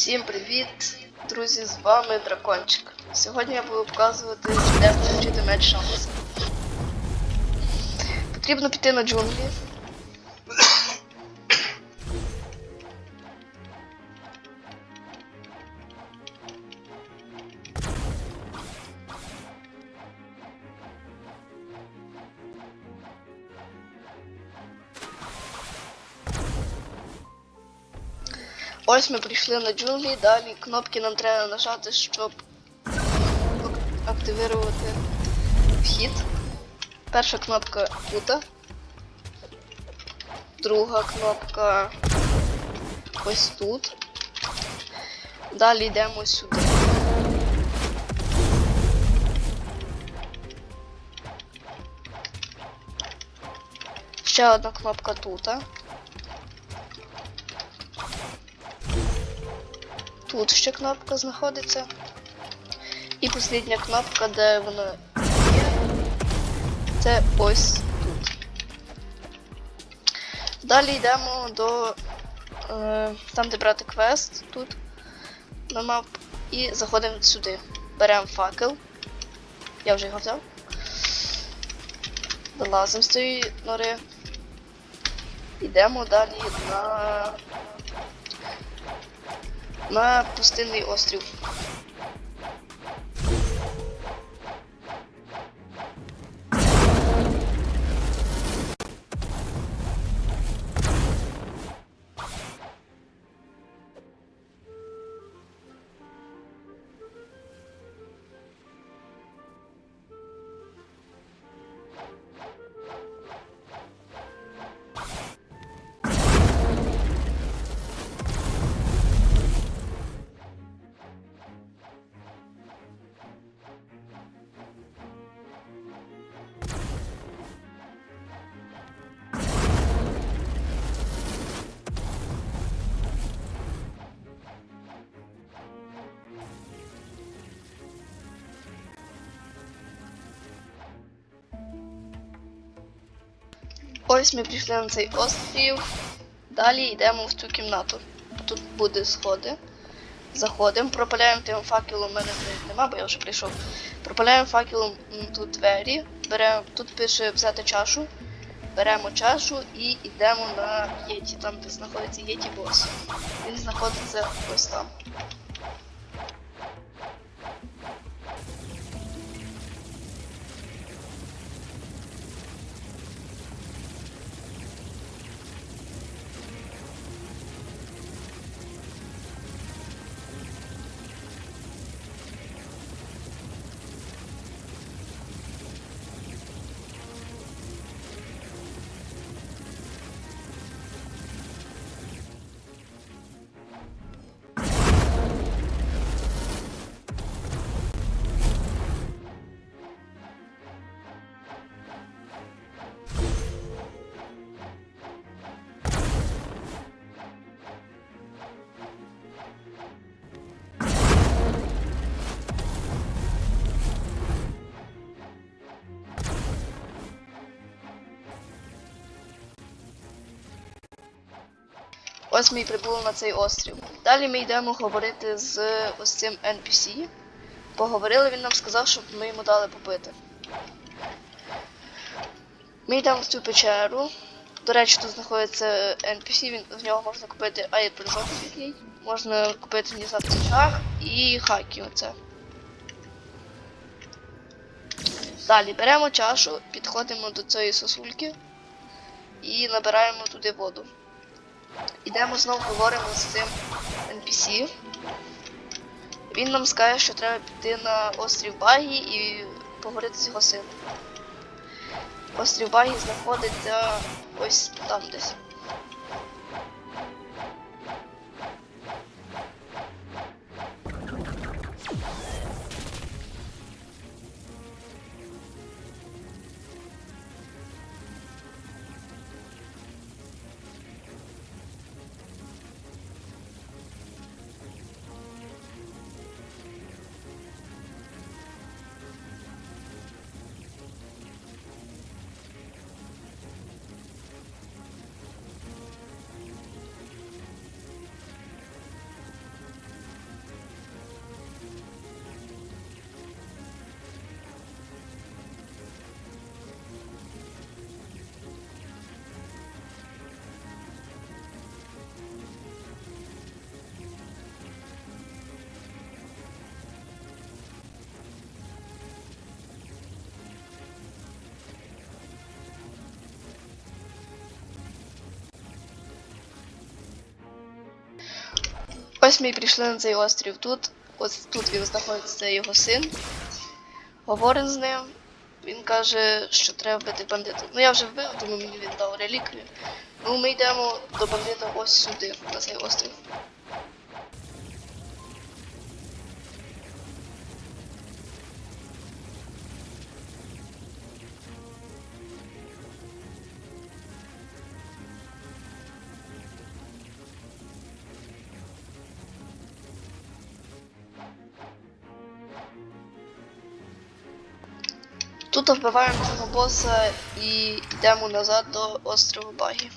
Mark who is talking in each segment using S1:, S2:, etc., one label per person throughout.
S1: Всім привіт, друзі! З вами Дракончик. Сьогодні я буду показувати, де включити меч шанс. Потрібно піти на джунглі. Ось ми прийшли на джунглі, далі кнопки нам треба нажати, щоб ак- активувати вхід. Перша кнопка тут. Друга кнопка ось тут. Далі йдемо сюди. Ще одна кнопка тут. Тут ще кнопка знаходиться. І остання кнопка, де вона є, це ось тут. Далі йдемо до е, там, де брати квест, тут на мап, і заходимо сюди. Беремо факел. Я вже його взяв. Вилазимо з цієї нори. Йдемо далі на на пустинний острів. Ось ми прийшли на цей острів. Далі йдемо в цю кімнату. Тут буде сходи. Заходимо, пропаляємо тим факелом, у мене нема, бо я вже прийшов. Пропаляємо факелом тут двері, беремо, тут пише взяти чашу, беремо чашу і йдемо на Єті, там де знаходиться Єті бос. Він знаходиться ось там. Ось ми прибули на цей острів. Далі ми йдемо говорити з ось цим NPC. Поговорили, він нам сказав, щоб ми йому дали попити. Ми йдемо в цю печеру. До речі, тут знаходиться NPC, він, в нього можна купити айпрыжок такий, можна купити внезапний шах і хаки оце. Далі беремо чашу, підходимо до цієї сосульки і набираємо туди воду. Ідемо знову говоримо з цим NPC. Він нам скаже, що треба піти на острів Багі і поговорити з його сином. Острів Багі знаходиться ось там десь. Ось ми і прийшли на цей острів. Тут, ось тут він знаходиться, його син. Говоримо з ним. Він каже, що треба бити бандита. Ну я вже вбив, тому мені він дав реліквію. Ну ми йдемо до бандита ось сюди, на цей острів. Тут вбиваємо цього боса і йдемо назад до острову Багі.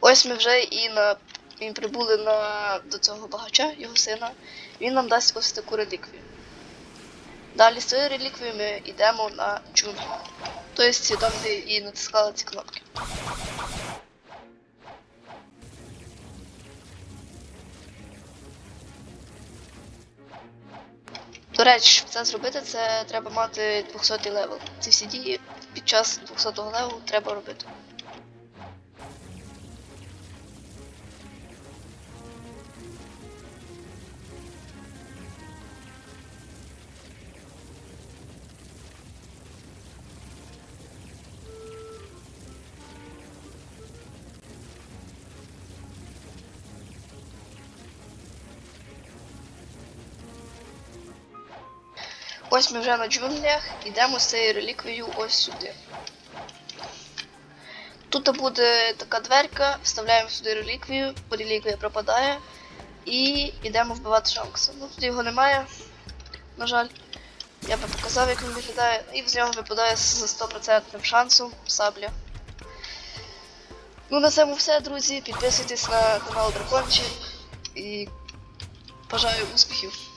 S1: Ось ми вже і на і прибули на до цього багача, його сина. Він нам дасть ось таку реліквію. Далі з цією реліквією ми йдемо на джунглі. Тобто там, де і натискали ці кнопки. До речі, щоб це зробити, це треба мати 200 левел. Ці всі дії під час 200 левелу треба робити. Ось ми вже на джунглях, йдемо з цією реліквією ось сюди. Тут буде така дверка, вставляємо сюди реліквію, бо реліквія пропадає. І йдемо вбивати Шанкса. Ну тут його немає, на жаль. Я би показав, як він виглядає. І з нього випадає з 100% шансом сабля. Ну на цьому все, друзі. Підписуйтесь на канал Дракончик і бажаю успіхів.